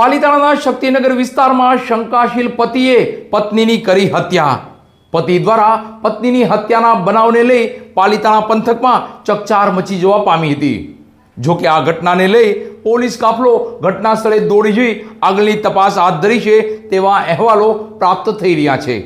પાલિતાણાના શક્તિનગર વિસ્તારમાં શંકાશીલ પતિએ પત્નીની કરી હત્યા. પતિ દ્વારા પત્નીની હત્યાના બનાવને લઈ પાલિતાણા પંથકમાં ચકચાર મચી જવા પામી હતી. જો કે આ ઘટનાને લઈ પોલીસ કાફલો ઘટના સ્થળે દોડી જઈ આગળની તપાસ હાથ ધરી છે તેવા અહેવાલો પ્રાપ્ત થઈ રહ્યા છે.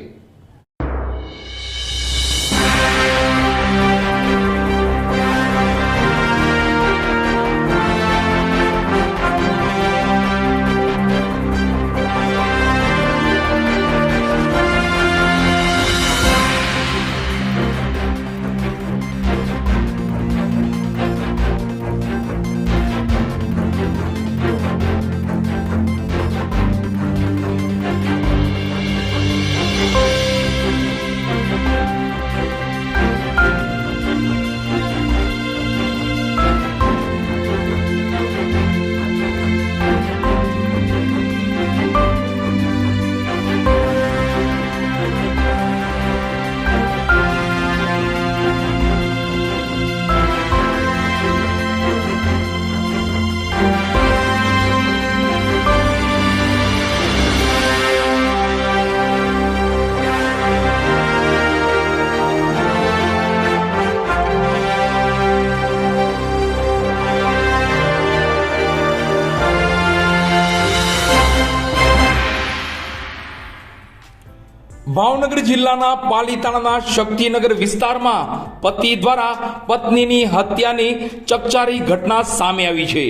ભાવનગર જિલ્લાના પાલીતાણાના શક્તિનગર વિસ્તારમાં પતિ દ્વારા પત્નીની હત્યાની ચકચારી ઘટના સામે આવી છે.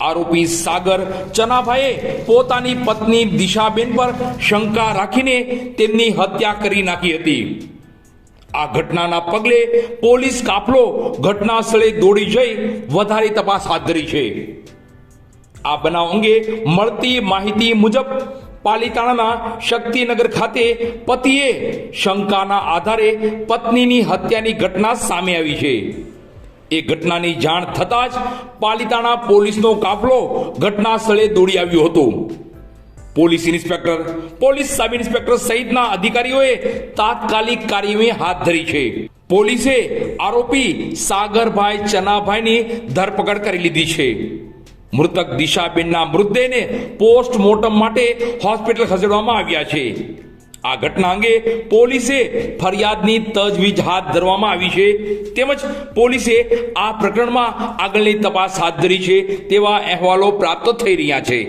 આરોપી સાગર ચનાભાઈએ પોતાની પત્ની દિશાબેન પર શંકા રાખીને તેમની હત્યા કરી નાખી હતી. આ ઘટનાના પગલે પોલીસ કાફલો ઘટના સ્થળે દોડી જઈ વધારે તપાસ હાથ ધરી છે. આ બનાવ અંગે મળતી માહિતી મુજબ પાલીતાણાના શક્તિનગર ખાતે પતિએ શંકાના આધારે પત્નીની હત્યાની ઘટના સામે આવી છે. એ ઘટનાની જાણ થતાં જ પાલીતાણા પોલીસનો કાફલો ઘટના સ્થળે દોડી આવ્યો હતો. Police inspector, police sub inspector સહિતના અધિકારીઓએ તાત્કાલિક કાર્યવાહી હાથ ધરી છે. પોલીસે આરોપી સાગરભાઈ ચનાભાઈની ધરપકડ કરી લીધી છે. મૃતક દિશાબેનના મૃતદેહને પોસ્ટમોર્ટમ માટે હોસ્પિટલ ખસેડવામાં આવ્યા છે. આ ઘટના અંગે પોલીસે ફરિયાદની તજવીજ હાથ ધરવામાં આવી છે. તેમજ પોલીસે આ પ્રકરણમાં આગળની તપાસ હાથ ધરી છે તેવા અહેવાલો પ્રાપ્ત થઈ રહ્યા છે.